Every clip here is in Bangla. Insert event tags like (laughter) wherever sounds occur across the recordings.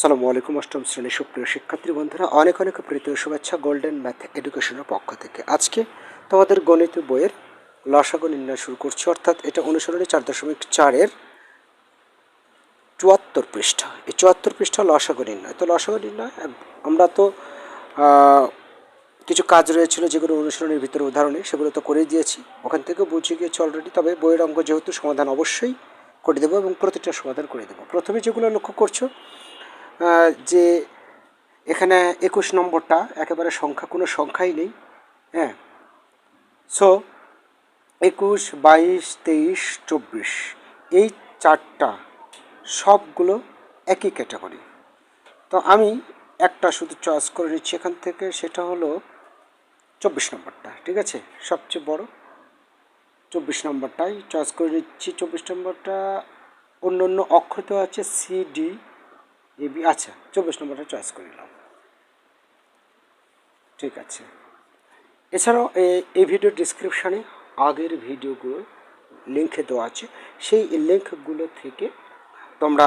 সালামু আলাইকুম, অষ্টম শ্রেণির সুপ্রিয় শিক্ষার্থী বন্ধুরা। অনেক অনেক প্রীতি শুভেচ্ছা গোল্ডেন ম্যাথ এডুকেশনের পক্ষ থেকে। আজকে তোমাদের গণিত বইয়ের লসাগু নির্ণয় শুরু করছি, অর্থাৎ এটা অনুসরণী চার দশমিক চারের চুয়াত্তর পৃষ্ঠা। এই চুয়াত্তর পৃষ্ঠা লসাগু নির্ণয়। তো লসাগু নির্ণয়, আমরা তো কিছু কাজ রয়েছিল যেগুলো অনুসরণের ভিতরে উদাহরণে সেগুলো তো করেই দিয়েছি। ওখান থেকে বুঝে গিয়েছি অলরেডি তবে বইয়ের অঙ্ক যেহেতু সমাধান অবশ্যই করে দেবো এবং প্রতিটা সমাধান করে দেবো। প্রথমে যেগুলো লক্ষ্য করছ যে এখানে একুশ নম্বরটা, একেবারে সংখ্যা, কোনো সংখ্যাই নেই হ্যাঁ? সো একুশ, বাইশ, তেইশ, চব্বিশ, এই চারটা সবগুলো একই ক্যাটাগরি তো আমি একটা শুধু চয়েস করে নিচ্ছি এখান থেকে, সেটা হলো চব্বিশ নম্বরটা, ঠিক আছে? সবচেয়ে বড় চব্বিশ নম্বরটাই চয়েস করে নিচ্ছি চব্বিশ নম্বরটা। অন্য অন্য অক্ষর তো আছে সি ডি এ বি আচ্ছা চব্বিশ নম্বরটা চয়েস করে নিলাম। ঠিক আছে। এছাড়াও এই ভিডিও ডিসক্রিপশানে আগের ভিডিওগুলো লিঙ্কে দেওয়া আছে। সেই লিঙ্কগুলো থেকে তোমরা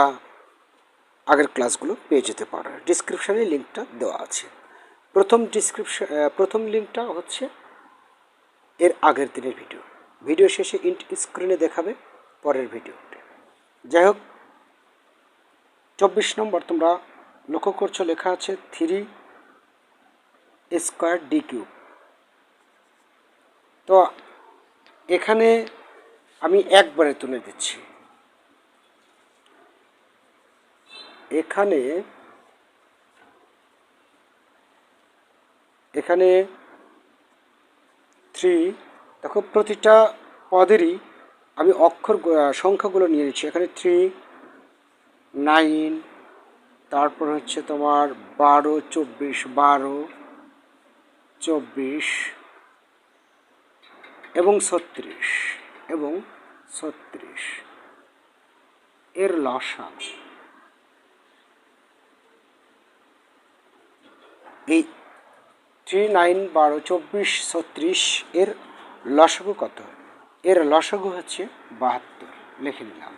আগের ক্লাসগুলো পেয়ে যেতে পারো। ডিসক্রিপশানে লিঙ্কটা দেওয়া আছে। প্রথম ডিসক্রিপশন প্রথম লিঙ্কটা হচ্ছে এর আগের দিনের ভিডিও ভিডিও শেষে ইন্ট স্ক্রিনে দেখাবে, পরের ভিডিওতে যাই হোক চব্বিশ নম্বর তোমরা লক্ষ্য করছ, লেখা আছে থ্রি স্কোয়ার ডি কিউব। তো এখানে আমি একবারে তুলে দিচ্ছি। এখানে এখানে থ্রি, দেখো প্রতিটা পদেরই আমি অক্ষর সংখ্যাগুলো নিয়ে নিচ্ছি। এখানে থ্রি নাইন, তারপর হচ্ছে তোমার বারো, চব্বিশ বারো, চব্বিশ এবং ছত্রিশ এবং ছত্রিশ। এর লসা এই থ্রি নাইন বারো, চব্বিশ, ছত্রিশ এর লসাগু কত? এর লসাগু হচ্ছে বাহাত্তর। লিখে নিলাম।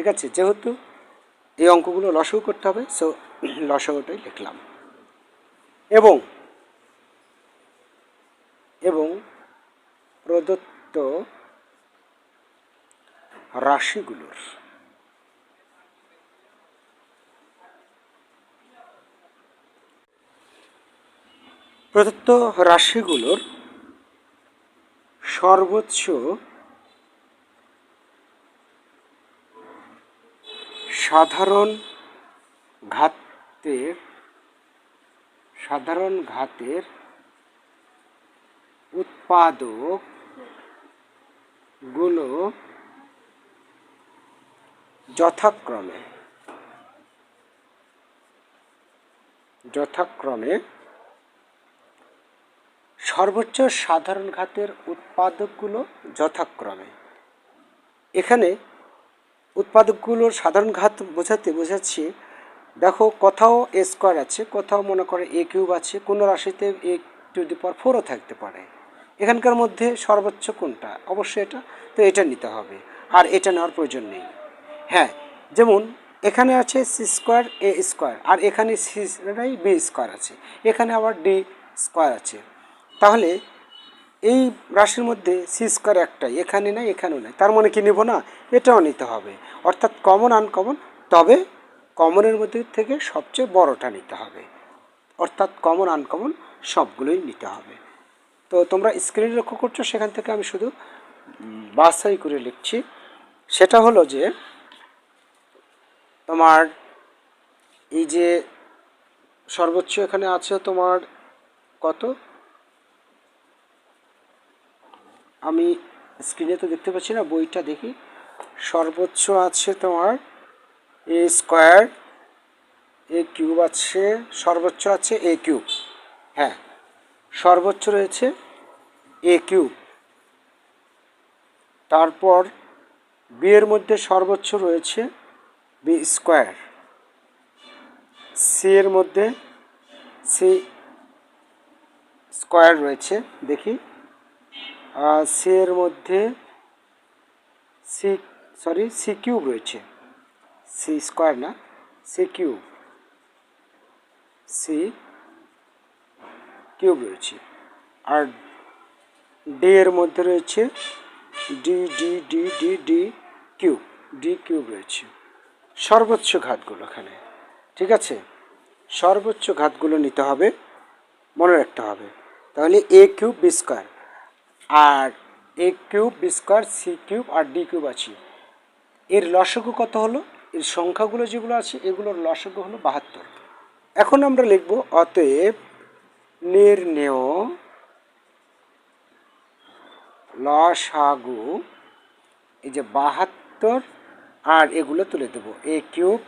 ঠিক আছে, যেহেতু এই অঙ্কগুলো লসাগু করতে হবে সো লসাগুটাই (clears throat) লিখলাম। এবং এবং প্রদত্ত রাশিগুলোর প্রদত্ত রাশিগুলোর সর্বোচ্চ সাধারণ ঘাতের সাধারণ ঘাতের উৎপাদকগুলো যথাক্রমে যথাক্রমে সর্বোচ্চ সাধারণ ঘাতের উৎপাদকগুলো যথাক্রমে। এখানে উৎপাদকগুলোর সাধারণ ঘাত বোঝাতে বোঝাচ্ছি। দেখো, কোথাও এ স্কোয়ার আছে, কোথাও মনে করে এ কিউব আছে, কোনো রাশিতে এ টু দি পাওয়ার ফোরও থাকতে পারে। এখানকার মধ্যে সর্বোচ্চ কোনটা? অবশ্যই এটা। তো এটা নিতে হবে। আর এটা নেওয়ার প্রয়োজন নেই। হ্যাঁ যেমন এখানে আছে সি স্কোয়ার এ স্কোয়ার আর এখানে সি বি স্কোয়ার আছে। এখানে আবার ডি স্কোয়ার আছে। তাহলে এই রাশির মধ্যে সি স্কোয়ার একটাই, এখানে নাই, এখানেও নাই। তার মানে কি নেব না? এটাও নিতে হবে। অর্থাৎ কমন আনকমন তবে কমনের মধ্যে থেকে সবচেয়ে বড়টা নিতে হবে। অর্থাৎ কমন আনকমন সবগুলোই নিতে হবে। তো তোমরা স্ক্রিন লক্ষ্য করছ, সেখান থেকে আমি শুধু বাছাই করে লিখছি। সেটা হলো যে, তোমার এই যে সর্বোচ্চ এখানে আছে তোমার কত? আমি স্ক্রিনে তো দেখতে পাচ্ছি না, বইটা দেখি। সর্বোচ্চ আছে তোমার এ স্কোয়ার এ কিউব আছে, সর্বোচ্চ আছে এ কিউব হ্যাঁ সর্বোচ্চ রয়েছে এ কিউব তারপর বি এর মধ্যে সর্বোচ্চ রয়েছে বি স্কোয়ার সি এর মধ্যে সি স্কোয়ার রয়েছে, দেখি। সি এর মধ্যে সি সরি সি কিউব রয়েছে। সি স্কোয়ার না সি কিউব সি কিউব রয়েছে। আর ডি এর মধ্যে রয়েছে D D D D D cube D cube রয়েছে। সর্বোচ্চ ঘাতগুলো এখানে। ঠিক আছে? সর্বোচ্চ ঘাতগুলো নিতে হবে। মনে রাখতে হবে। তাহলে A cube B square R A cube B square C cube R D cube আছে। এর লসগু কত হলো? এর সংখ্যাগুলো যেগুলো আছে, এগুলোর লসগু হলো বাহাত্তর। এখন আমরা লিখব, অতএব নির্ণেয় লসাগু, এই যে বাহাত্তর, আর এগুলো তুলে দেবো। A cube,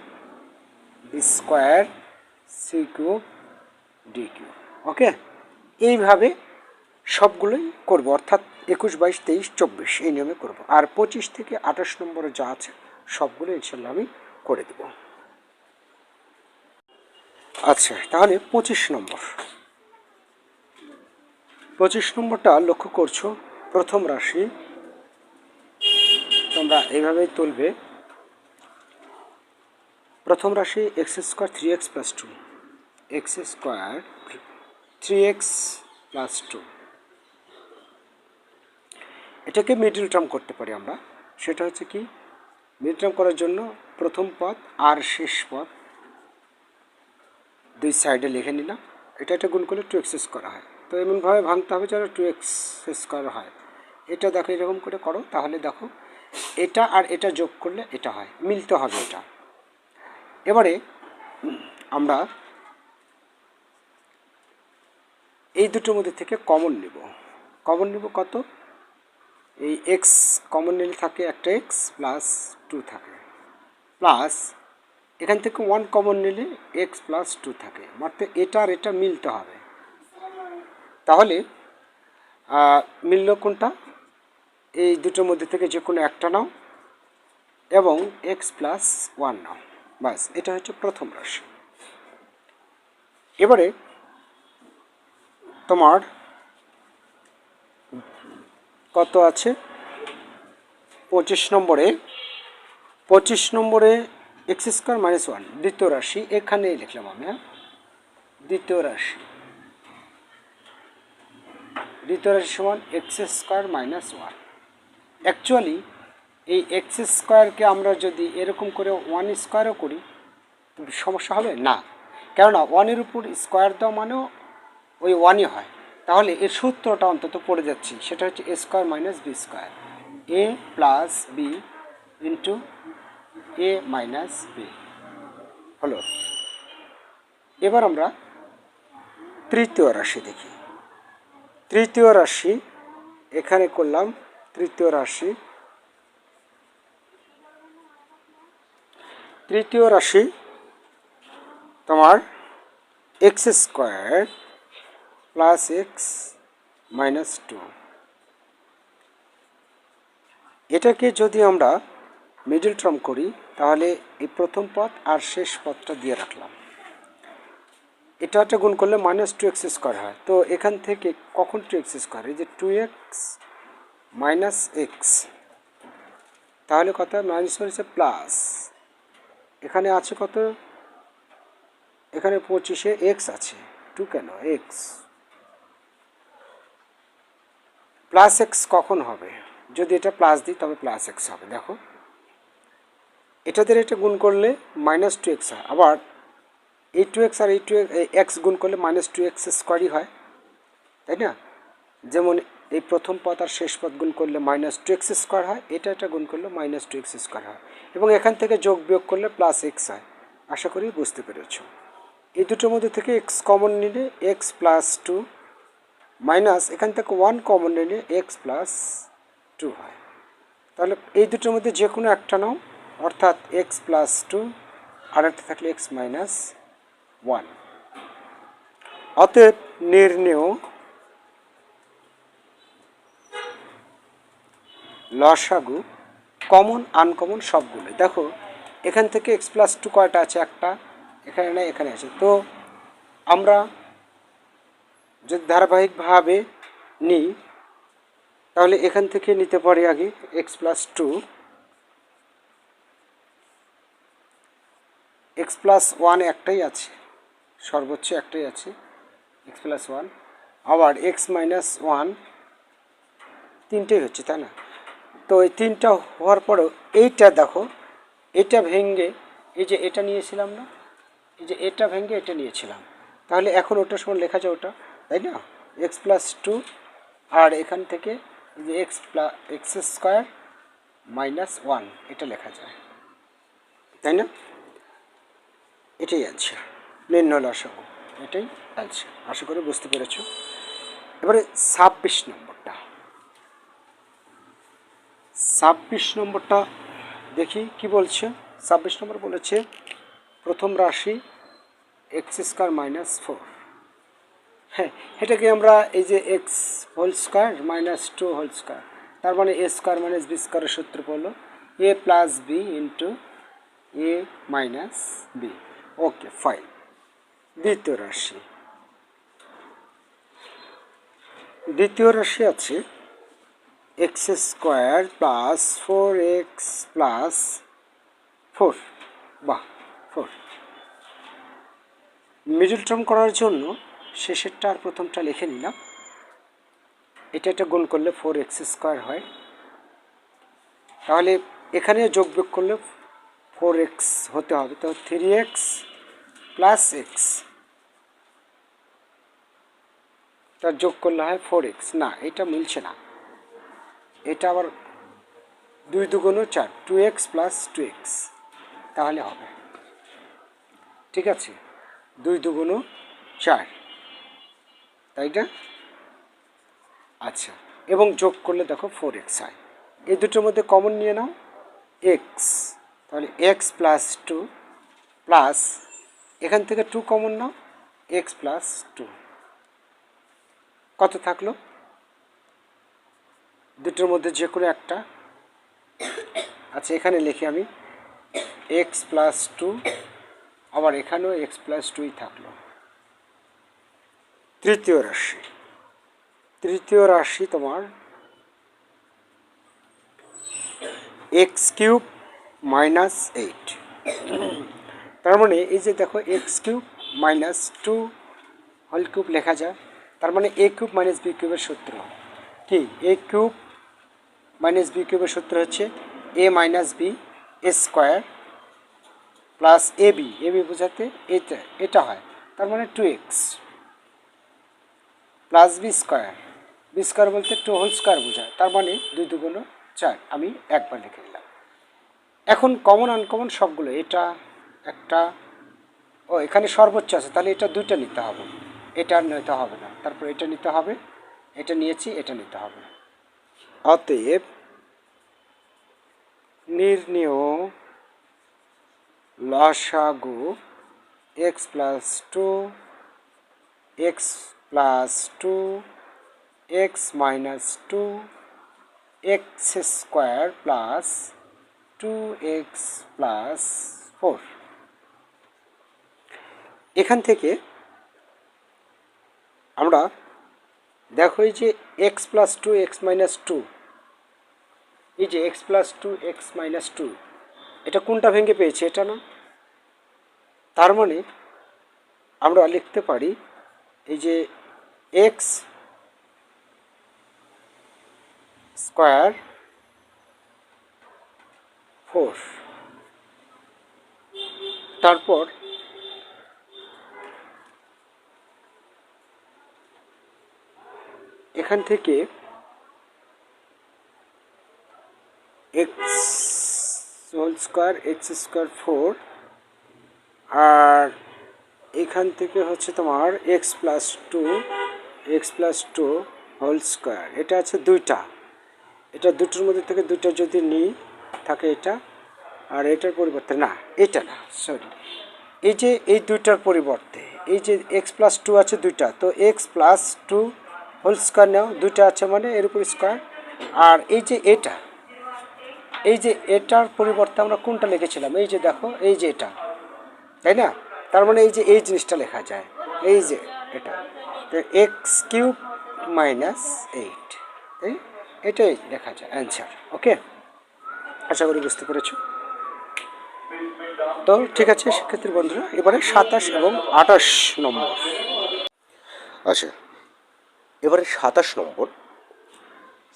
B square, C cube, D cube. Okay? এইভাবে সবগুলোই করব, অর্থাৎ একুশ, বাইশ, তেইশ, চব্বিশ, এই নিয়মে করব। আর পঁচিশ থেকে আঠাশ নম্বরে যা আছে সবগুলো ইনশাল্লাহ আমি করে দেব। আচ্ছা তাহলে পঁচিশ নম্বর। পঁচিশ নম্বরটা লক্ষ্য করছ? প্রথম রাশি, তোমরা এইভাবেই তুলবে। প্রথম রাশি, x square three x plus two. X square three x plus two. এটাকে মিডল টার্ম করতে পারি আমরা। সেটা হচ্ছে কি মিডল টার্ম করার জন্য প্রথম পদ আর শেষ পদ দুই সাইডে লিখে নিলাম। এটা একটা গুণ করলে টু এক্স করা হয়। তো এমনভাবে ভাঙতে হবে যেন টু এক্স করা হয়। এটা দেখো এরকম করে করো, তাহলে দেখো এটা আর এটা যোগ করলে এটা হয়, মিলতে হবে এটা। এবারে আমরা এই দুটোর মধ্যে থেকে কমন নেব। কমন নেব কত? এই এক্স কমন নিলে থাকে একটা এক্স প্লাস টু থাকে। প্লাস এখান থেকে ওয়ান কমন নিলে এক্স প্লাস টু থাকে। অর্থাৎ এটা আর এটা মিলতে হবে। তাহলে মিলল কোনটা? এই দুটোর মধ্যে থেকে যে কোনো একটা নাও এবং এক্স প্লাস ওয়ান নাও। বাস এটা হচ্ছে প্রথম রাশি। এবারে তোমার কত আছে? পঁচিশ নম্বরে পঁচিশ নম্বরে এক্স স্কোয়ার মাইনাস ওয়ান দ্বিতীয় রাশি, এখানেই লিখলাম আমি হ্যাঁ? দ্বিতীয় রাশি। দ্বিতীয় রাশি সমান x square minus one actually এই এক্স স্কোয়ারকে আমরা যদি এরকম করে ওয়ান স্কোয়ারও করি সমস্যা হবে? না। কেননা ওয়ানের উপর স্কোয়ার দেওয়া মানেও ওই ওয়ানই হয়। তাহলে এর সূত্রটা অন্তত পড়ে যাচ্ছি। সেটা হচ্ছে A square minus B square A plus B into A minus B হলো। এবার আমরা তৃতীয় রাশি দেখি। তৃতীয় রাশি, এখানে করলাম তৃতীয় রাশি। তৃতীয় রাশি তোমার x square plus x minus two এটাকে যদি আমরা মিডল টার্ম করি, তাহলে এই প্রথম পথ আর শেষ পথটা দিয়ে রাখলাম। এটা একটা গুণ করলে মাইনাস টু এক্স স্কোয়ার হয়। তো এখান থেকে কখন টু এক্স স্কোয়ার এই যে টু এক্স মাইনাস এক্স তাহলে কত? মাইনাস হচ্ছে প্লাস এখানে আছে কত? এখানে পঁচিশে এক্স আছে। টু কেন? এক্স প্লাস এক্স কখন হবে? যদি এটা প্লাস দিই, তবে প্লাস এক্স হবে। দেখো, এটাদের এটা গুণ করলে মাইনাস টু এক্স হয়। আবার এই টু এক্স আর এই টু এক্স গুণ করলে মাইনাস টু এক্স স্কোয়ারই হয়। তাই না? যেমন এই প্রথম পদ আর শেষ পদ গুণ করলে মাইনাস টু এক্স স্কোয়ার হয়, এটা এটা গুণ করলে মাইনাস টু এক্স স্কোয়ার হয়। এবং এখান থেকে যোগ বিয়োগ করলে প্লাস এক্স হয়। আশা করি বুঝতে পেরেছ। এই দুটোর মধ্যে থেকে এক্স কমন নিলে এক্স প্লাস টু মাইনাস এখান থেকে ওয়ান কমন নিলে এক্স প্লাস টু হয়। তাহলে এই দুটোর মধ্যে যে কোনো একটা নাও, অর্থাৎ এক্স প্লাস টু আর একটা থাকলে এক্স মাইনাস ওয়ান অতএব নির্ণেয় লসাগু কমন আনকমন সবগুলো দেখো, এখান থেকে এক্স প্লাস টু কয়টা আছে? একটা, এখানে নেই, এখানে আছে। তো আমরা যদি ধারাবাহিকভাবে নিই, তাহলে এখান থেকে নিতে পারি আগে x plus two x plus one একটাই আছে, সর্বোচ্চ একটাই আছে এক্স প্লাস ওয়ান আবার এক্স মাইনাস ওয়ান তিনটেই হচ্ছে, তাই না? তো এই তিনটা হওয়ার পরেও এইটা দেখো, এটা ভেঙ্গে এই যে এটা নিয়েছিলাম না, এই যে এটা ভেঙ্গে এটা নিয়েছিলাম, তাহলে এখন ওটার সময় লেখা যায় ওটা। তাই না? এক্স প্লাস টু আর এখান থেকে যে x plus x square minus one এটা লেখা যায়। তাই না? এটাই অ্যান্সার নির্ণয় লসাগু, এটাই অ্যান্সার আশা করি বুঝতে পেরেছ। এবারে ছাব্বিশ নম্বরটা। ছাব্বিশ নম্বরটা দেখি কি বলছে? ছাব্বিশ নম্বর বলেছে, প্রথম রাশি এক্স স্কোয়ার মাইনাস ফোর হ্যাঁ এটাকে আমরা এই যে x whole square minus two whole square তার মানে এ স্কোয়ার মাইনাস বি স্কোয়ারের সূত্র পড়ল A plus B into A minus B okay fine দ্বিতীয় রাশি দ্বিতীয় রাশি আছে x square plus four x plus four বাহ ফোর মিডল টার্ম করার জন্য শেষেরটা আর প্রথমটা লিখে নিলাম। এটা একটা গুণ করলে ফোর এক্স স্কোয়ার হয়। তাহলে এখানে যোগ বিয়োগ করলে ফোর এক্স হতে হবে। তো থ্রি এক্স প্লাস এক্স তার যোগ করলে হয় ফোর এক্স না, এটা মিলছে না। এটা আবার দুই দুগুণও চার two x plus two x তাহলে হবে। ঠিক আছে? দুই দুগুণও চার। তাই না? আচ্ছা এবং যোগ করলে দেখো ফোর এক্স হয় এই দুটোর মধ্যে কমন নিয়ে নাও এক্স তাহলে এক্স প্লাস টু প্লাস এখান থেকে টু কমন নাও এক্স প্লাস টু কত থাকল? দুটোর মধ্যে যে কোনো একটা। আচ্ছা এখানে লিখি আমি এক্স প্লাস টু আবার এখানেও এক্স প্লাস টুই থাকল। তৃতীয় রাশি। তৃতীয় রাশি তোমার এক্স কিউব মাইনাস এইট তার মানে এই যে দেখো x cube minus two whole cube লেখা যায়। তার মানে এ কিউব মাইনাস বি কিউবের সূত্র। কি? এ কিউব মাইনাস বি কিউবের সূত্র হচ্ছে A minus B A square plus A B A B বোঝাতে এটা এটা হয়। তার মানে two x plus B square B square বলতে টু হোল স্কোয়ার বোঝায়। তার মানে দুই দুগুণ চার। আমি একবার লিখে দিলাম এখন কমন আনকমন সবগুলো, এটা, একটা, ও, এখানে সর্বোচ্চ আছে, তাহলে এটা দুইটা নিতে হবে। এটা নিতে হবে না। তারপর এটা নিতে হবে, এটা নিয়েছি, এটা নিতে হবে। অতএব নির্ণেয় লসাগু x plus two x plus two x minus two x square plus two x plus four এখান থেকে আমরা দেখো এই যে x plus two x minus two এই যে x plus two x minus two এটা কোনটা ভেঙে পেয়েছে এটা না? তার মানে আমরা লিখতে পারি এই যে এক্স স্কোয়ার ফোর। তারপর এখান থেকে x whole square, x square four, আর এখান থেকে হচ্ছে তোমার x plus two x plus two whole square এটা আছে দুইটা। এটা দুটোর মধ্যে থেকে দুটো যদি নিই, থাকে এটা। আর এটার পরিবর্তে না, এটা না সরি এই যে এই দুইটার পরিবর্তে, এই যে এক্স প্লাস টু আছে দুইটা, তো x plus two whole square নাও, দুইটা আছে মানে এর উপর স্কোয়ার আর এই যে এটা, এই যে এটার পরিবর্তে আমরা কোনটা লিখেছিলাম? এই যে দেখো, এই যে এটা, তাই না? তার মানে এই যে এই জিনিসটা লেখা যায়। এই যে এটা। তো এক্স কিউব মাইনাস এইট। তাই এটাই লেখা যায় অ্যান্সার ওকে আশা করি বুঝতে পেরেছ? তো ঠিক আছে সেক্ষেত্রে বন্ধুরা, এবারে সাতাশ এবং আঠাশ নম্বর। আচ্ছা এবারে সাতাশ নম্বর।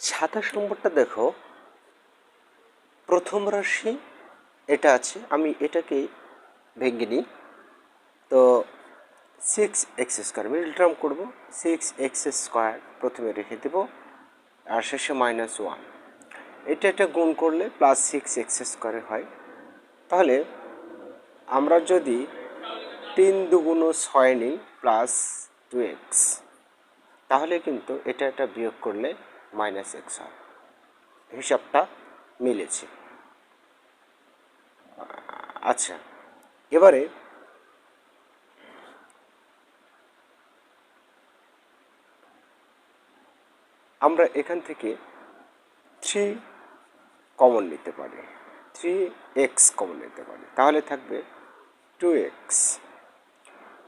সাতাশ নম্বরটা দেখো, প্রথম রাশি, এটা আছে, আমি এটাকে ভেঙে নিই। তো six x square middle term করব সিক্স এক্স স্কোয়ার প্রথমে রেখে দেবো, আর শেষে মাইনাস ওয়ান এটা এটা গুণ করলে প্লাস সিক্স এক্স স্কোয়ারে হয়। তাহলে আমরা যদি তিন দুগুণ ছয় নিই প্লাস টু এক্স তাহলে কিন্তু এটা এটা বিয়োগ করলে মাইনাস এক্স হয়। হিসাবটা মিলেছে। আচ্ছা এবারে আমরা এখান থেকে থ্রি কমন নিতে পারি। থ্রি এক্স কমন নিতে পারি। তাহলে থাকবে টু এক্স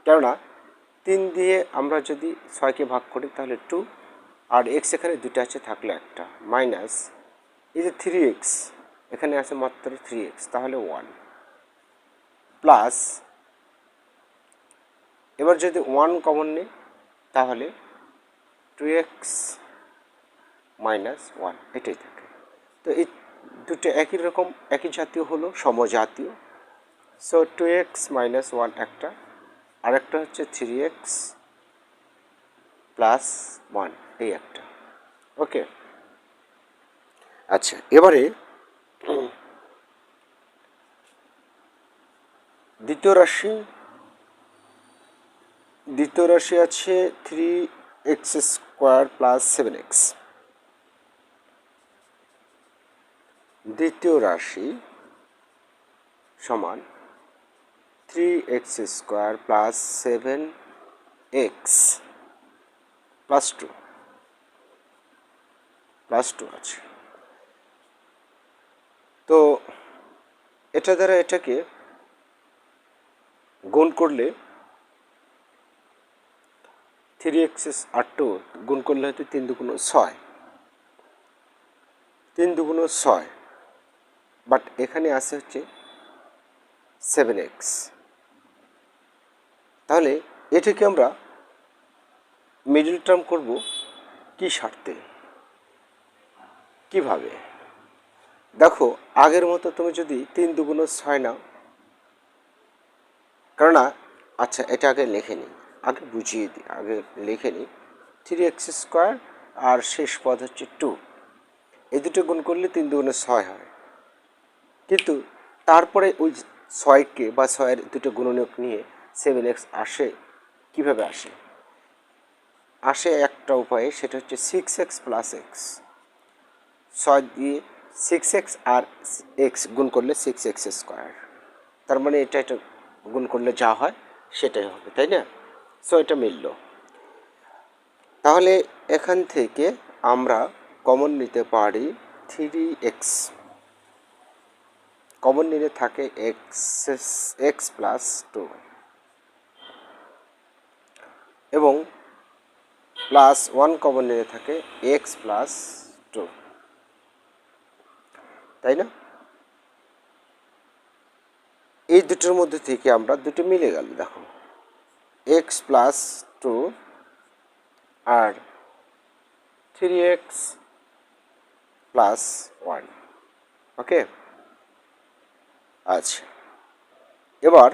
কেননা তিন দিয়ে আমরা যদি ছয়কে ভাগ করি, তাহলে টু আর এক্স এখানে দুটো আছে, থাকলে একটা। মাইনাস এই যে থ্রি এক্স এখানে আছে মাত্র থ্রি এক্স তাহলে ওয়ান প্লাস এবার যদি ওয়ান কমন নিই, তাহলে টু এক্স মাইনাস ওয়ান এটাই থাকে। তো এই দুটো একই রকম, একই জাতীয় হলো, সমজাতীয়। So two x minus one একটা, আরেকটা হচ্ছে থ্রি এক্স প্লাস ওয়ান এই একটা। ওকে আচ্ছা এবারে দ্বিতীয় রাশি দ্বিতীয় রাশি আছে three x square plus seven x দ্বিতীয় রাশি সমান three x square plus seven x plus two plus two আছে। তো এটা দ্বারা এটাকে গুণ করলে থ্রি এক্সেস টু গুণ করলে হয়তো তিন দুগুণ ছয়। তিন দুগুণ ছয়। বাট এখানে আসে হচ্ছে সেভেন এক্স। তাহলে এটাকে আমরা মিডল টার্ম করব কি স্বার্থে? কীভাবে? দেখো, আগের মতো তুমি যদি তিন দুগুণ ছয় নাও, কেননা আচ্ছা এটা আগে লেখে নিই, আগে বুঝিয়ে দিই, আগে লিখে নিই থ্রি এক্স স্কোয়ার আর শেষ পদ হচ্ছে টু এই দুটো গুণ করলে তিন দুগুণে ছয় হয়। কিন্তু তারপরে ওই ছয়কে বা ছয়ের দুটো গুণনীয়ক নিয়ে সেভেন এক্স আসে, কীভাবে আসে? আসে একটা উপায়ে, সেটা হচ্ছে সিক্স এক্স প্লাস এক্স ছয় দিয়ে সিক্স এক্স আর এক্স গুণ করলে সিক্স এক্স স্কোয়ার তার মানে এটা এটা গুণ করলে যা হয়, সেটাই হবে, তাই না? সো এটা মিলল। তাহলে এখান থেকে আমরা কমন নিতে পারি থ্রি এক্স কমন নিলে থাকে এক্স এক্স প্লাস টু। এবং প্লাস ওয়ান কমন নিলে থাকে এক্স প্লাস টু। তাই না? এই দুটোর মধ্যে থেকে আমরা দুটো মিলে গেল, দেখো। এক্স প্লাস টু আর three x plus one, okay? আচ্ছা এবার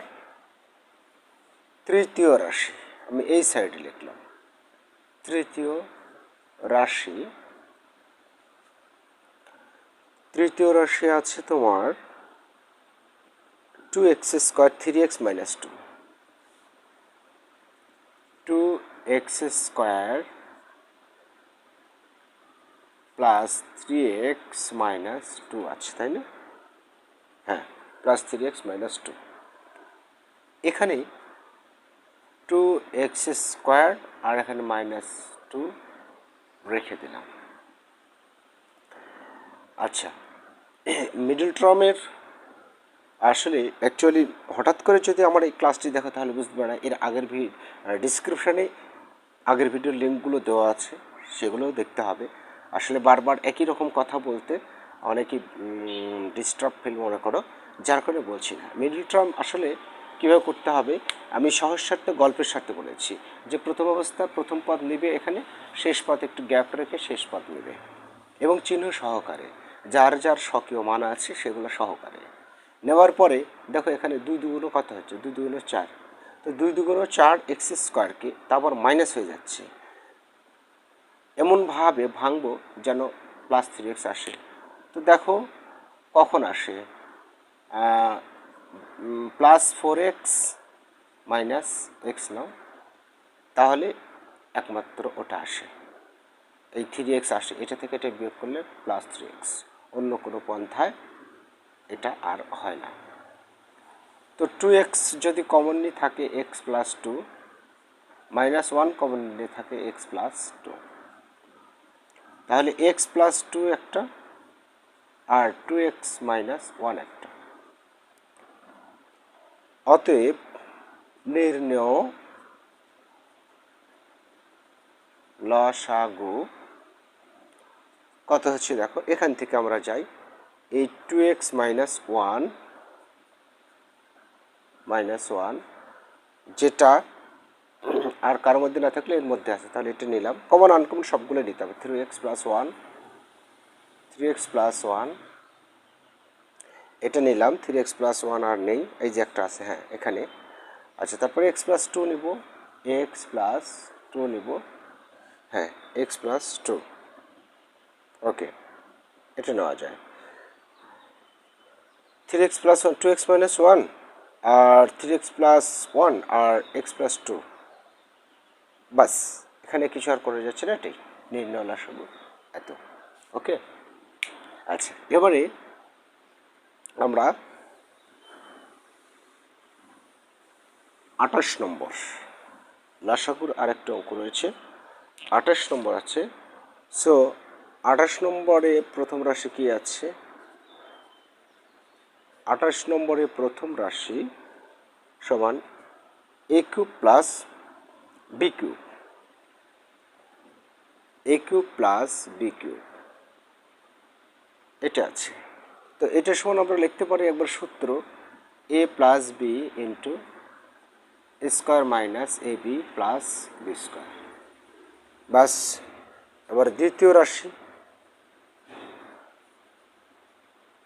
তৃতীয় রাশি, আমি এই সাইডে লিখলাম। তৃতীয় রাশি তৃতীয় রাশি আছে তোমার two x square three x minus two two x square plus three x minus two আছে, তাই না? হ্যাঁ। Plus three x minus two এখানে টু এক্স স্কোয়ার আর এখানে মাইনাস টু রেখে দিলাম। আচ্ছা মিডল ট্রামের আসলে অ্যাকচুয়ালি হঠাৎ করে যদি আমার এই ক্লাসটি দেখো তাহলে বুঝতে পারে এর আগের ভি ডিসক্রিপশানে আগের ভিডিওর লিঙ্কগুলো দেওয়া আছে, সেগুলোও দেখতে হবে। আসলে বারবার একই রকম কথা বলতে অনেকেই ডিস্টার্ব ফিল মনে করো। যার কারণে বলছি না। মিডল টার্ম আসলে কীভাবে করতে হবে? আমি সহজ স্বার্থে গল্পের স্বার্থে বলেছি যে প্রথম অবস্থা, প্রথম পদ নেবে এখানে, শেষ পদ একটু গ্যাপ রেখে শেষ পদ নেবে। এবং চিহ্ন সহকারে, যার যার স্বকীয় মান আছে সেগুলো সহকারে। নেওয়ার পরে, দেখো এখানে দুই দুগুলো কত হচ্ছে? দুই দুগুলো চার। তো দুই দুগুলো চার এক্স স্কোয়ারকে তারপর মাইনাস হয়ে যাচ্ছে। এমনভাবে ভাঙবো যেন প্লাস থ্রি এক্স আসে। তো দেখো, কখন আসে? Plus four x minus x নাও, তাহলে একমাত্র ওটা আসে। এই থ্রি এক্স আসে, এটা থেকে এটা বিয়োগ করলে প্লাস থ্রি এক্স অন্য কোনো পন্থায় এটা আর হয় না। তো টু এক্স যদি কমনলি থাকে x plus two minus one commonly থাকে এক্স প্লাস টু তাহলে এক্স প্লাস টু একটা, আর টু এক্স মাইনাস ওয়ান একটা। অতএব নির্ণয় লসাগু। কত হচ্ছে দেখো, এখান থেকে আমরা যাই। এই two x minus one minus one যেটা আর কারোর মধ্যে না থাকলে এর মধ্যে আছে, তাহলে এটা নিলাম। কমন আনকমন সবগুলো নিতে হবে। Three x plus one three x plus one এটা নিলাম থ্রি এক্স প্লাস ওয়ান আর নেই, এই যে একটা আছে হ্যাঁ এখানে। আচ্ছা তারপরে এক্স প্লাস টু নিব এক্স প্লাস টু নিব হ্যাঁ এক্স প্লাস টু ওকে এটা নেওয়া যায়। Three x plus one two x minus one আর থ্রি এক্স প্লাস ওয়ান আর এক্স প্লাস টু বাস, এখানে কিছু আর করে যাচ্ছে না, এটাই। নির্ণয় এত। ওকে আচ্ছা এবারে আমরা আঠাশ নম্বর। লাসাগুর আরেকটা অঙ্ক রয়েছে। আঠাশ নম্বর আছে। সো আঠাশ নম্বরে প্রথম রাশি কি আছে? আঠাশ নম্বরে প্রথম রাশি সমান A cube plus B cube A cube plus B cube এটা আছে। তো এটা সমান আমরা লিখতে পারি একবার সূত্র A plus B into square minus A B plus B square বাস, এবার দ্বিতীয় রাশি।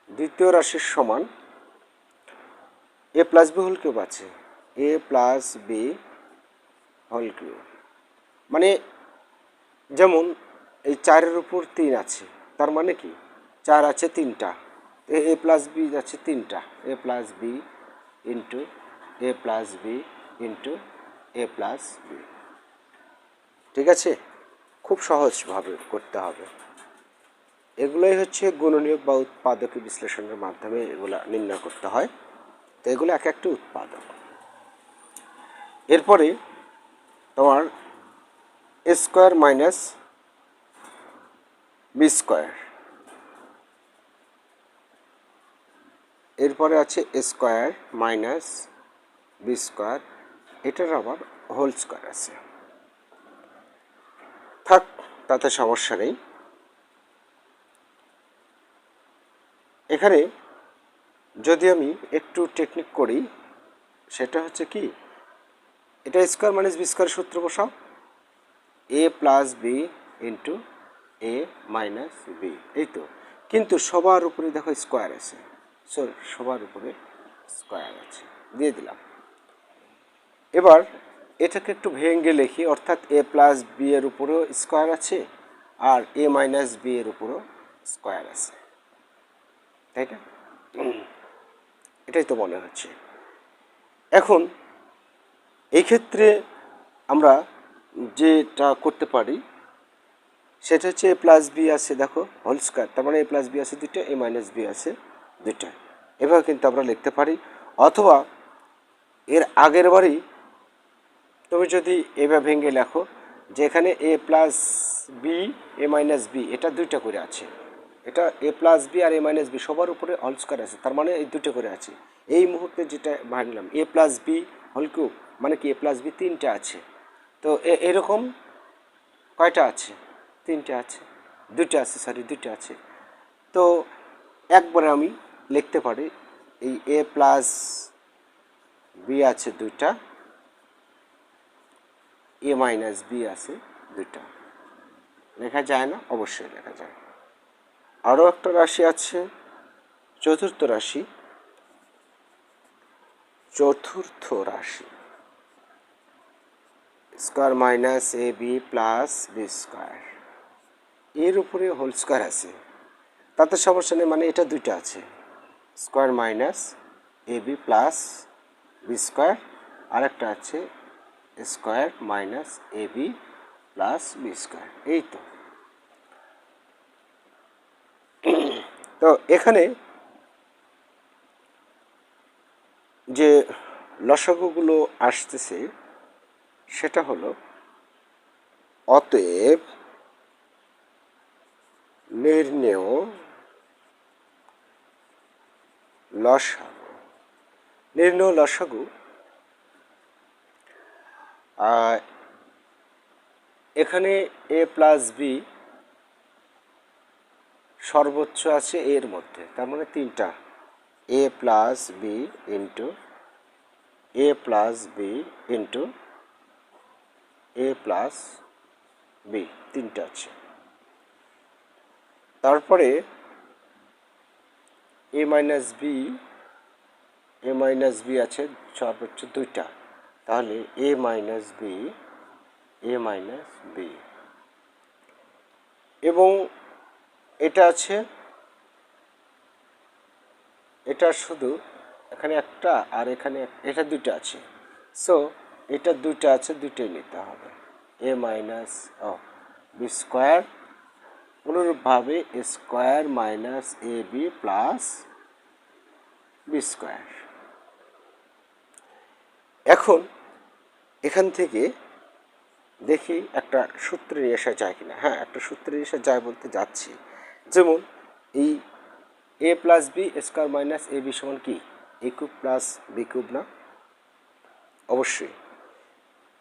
দ্বিতীয় রাশির সমান A plus B whole cube আছে। A plus B whole cube মানে যেমন এই চারের উপর তিন আছে, তার মানে কি? চার আছে তিনটা। এ প্লাস বি আছে তিনটা। A plus B into A plus B into A plus B ঠিক আছে? খুব সহজভাবে করতে হবে। এগুলোই হচ্ছে গুণনীয়ক বা উৎপাদক বিশ্লেষণের মাধ্যমে এগুলা নির্ণয় করতে হয়। তো এগুলো এক একটি উৎপাদক। এরপরে তোমার স্কোয়ার মাইনাস বি স্কোয়ার এরপরে আছে স্কোয়ার মাইনাস বি স্কোয়ার এটার আবার হোল স্কোয়ার আছে। থাক, তাতে সমস্যা নেই। এখানে যদি আমি একটু টেকনিক করি, সেটা হচ্ছে কি, এটা স্কোয়ার মাইনাস বি স্কোয়ার সূত্র বসাও। A plus B into A minus B এই তো। কিন্তু সবার উপরে দেখো স্কোয়ার আছে। সরি সবার উপরে স্কোয়ার আছে। দিয়ে দিলাম। এবার এটাকে একটু ভেঙে লিখি, অর্থাৎ এ প্লাস বি এর উপরেও স্কোয়ার আছে আর এ মাইনাস বি এর উপরেও স্কোয়ার আছে। তাই না? এটাই তো মনে হচ্ছে। এখন এই ক্ষেত্রে আমরা যেটা করতে পারি, সেটা হচ্ছে এ প্লাস বি আছে, দেখো হোল স্কোয়ার তার মানে এ প্লাস বি আছে দুটো এ মাইনাস বি আছে। দুটা এভাবে কিন্তু আমরা লিখতে পারি, অথবা এর আগের বারই তুমি যদি এভাবে ভেঙে লেখো যে এখানে A plus B, A minus B, এটা দুইটা করে আছে। এটা এ প্লাস বি আর এ মাইনাস বি সবার উপরে অল স্কোয়ার আছে, তার মানে এই দুটো করে আছে। এই মুহূর্তে যেটা ভাঙলাম, A plus B whole cube মানে কি এ প্লাস বি তিনটা আছে। তো এরকম কয়টা আছে? তিনটে আছে। দুটো আছে সরি দুটো আছে। তো একবারে আমি লিখতে পারি। এই এ প্লাস বি আছে দুইটা এ মাইনাস বি আছে দুইটা। লেখা যায় না? অবশ্যই লেখা যায়। আরও একটা রাশি আছে, চতুর্থ রাশি। চতুর্থ রাশি। Square minus A B plus B square এর উপরে হোল স্কোয়ার আছে। তাতে সমস্যা নেই মানে এটা দুইটা আছে। Square minus A B plus B square. আরেকটা আছে square minus A B plus B square. এই তো। তো এখানে যে লসাগুগুলো আসতেছে, সেটা হলো অতএব নির্ণেয় লসাগু নির্ণয় লসাগু। এখানে এ প্লাস বি সর্বোচ্চ আছে এর মধ্যে, তার মানে তিনটা। A plus B into A plus B into A plus B তিনটা আছে। তারপরে A minus B A minus B আছে সর্বোচ্চ দুইটা। তাহলে A minus B A minus B এবং এটা আছে, এটা শুধু এখানে একটা আর এখানে এটা দুইটা আছে। সো এটা দুইটা আছে, দুইটাই নিতে হবে। এ মাইনাস ও বি স্কোয়ার অনুরূপভাবে square minus A B plus B square. এখন এখান থেকে দেখি একটা সূত্রে নিয়ে আসা যায় কিনা। হ্যাঁ একটা সূত্রে নিয়ে আসা যায় বলতে যাচ্ছি। যেমন এই A plus B square minus A B সমান কি? A cube plus B cube না? অবশ্যই।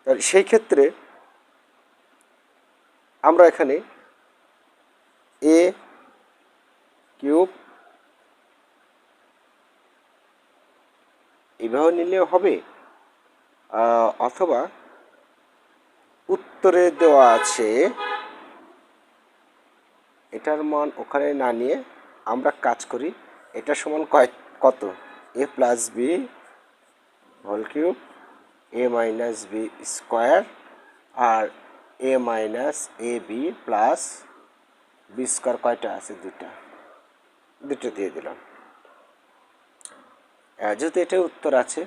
তাহলে সেই ক্ষেত্রে আমরা এখানে এ কিউব এভাবে নিলেও হবে অথবা উত্তরে দেওয়া আছে, এটার মান ওখানে না নিয়ে আমরা কাজ করি, এটা সমান কয়, কত? A plus B whole cube A minus B square R A minus A B plus B square কয়টা আছে? দুটা দুটো দিয়ে দিলাম। যেহেতু এটা উত্তর আছে,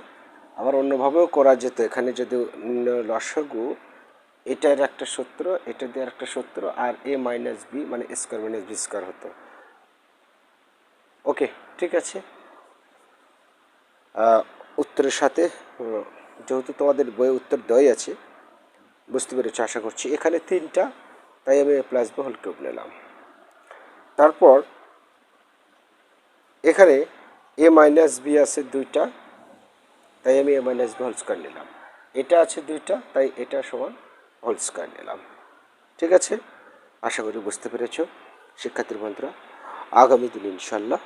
আবার অন্যভাবেও করা যেত। এখানে যদি লসগু, এটার একটা সূত্র, এটা দিয়ে একটা সূত্র, আর এ মাইনাস বি মানে স্কোয়ার মাইনাস বি স্কোয়ার হতো। ওকে, ঠিক আছে। উত্তরের সাথে, যেহেতু তোমাদের বইয়ে উত্তর দেওয়াই আছে, বুঝতে পেরেছি, আশা করছি। এখানে তিনটা, তাই আমি প্লাস বি হোল কিউব নিলাম। তারপর এখানে এ মাইনাস বি আছে দুইটা, তাই আমি A minus B whole square নিলাম। এটা আছে দুইটা, তাই এটা সমান হোল স্কোয়ার নিলাম। ঠিক আছে? আশা করি বুঝতে পেরেছ শিক্ষার্থীর বন্ধুরা, আগামী দিন ইনশাল্লাহ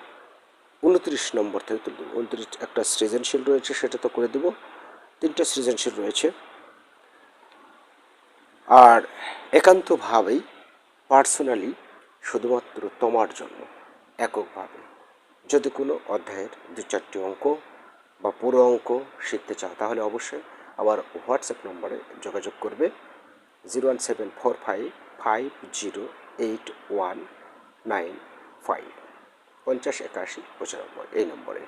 উনত্রিশ নম্বর থেকে তুলে দেবো উনত্রিশ একটা সৃজনশীল রয়েছে, সেটা তো করে দেবো। তিনটা সৃজনশীল রয়েছে। আর একান্তভাবেই পার্সোনালি শুধুমাত্র তোমার জন্য এককভাবে। যদি কোনো অধ্যায়ের দু চারটি অঙ্ক বা পুরো অঙ্ক শিখতে চাও, তাহলে অবশ্যই আমার হোয়াটসঅ্যাপ নম্বরে যোগাযোগ করবে। Zero one seven four five five zero eight one nine five. পঞ্চাশ একাশি পঁচানব্বই এই নম্বরে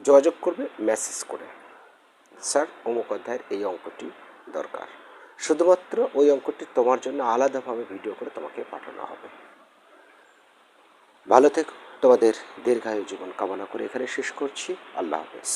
যোগাযোগ করবে, মেসেজ করে। স্যার, অমুক অধ্যায়ের এই অঙ্কটি দরকার। শুধুমাত্র ওই অঙ্কটি তোমার জন্য আলাদাভাবে ভিডিও করে তোমাকে পাঠানো হবে। ভালো থেকো। তোমাদের দীর্ঘায়ু জীবন কামনা করে এখানে শেষ করছি। আল্লাহ হাফেজ।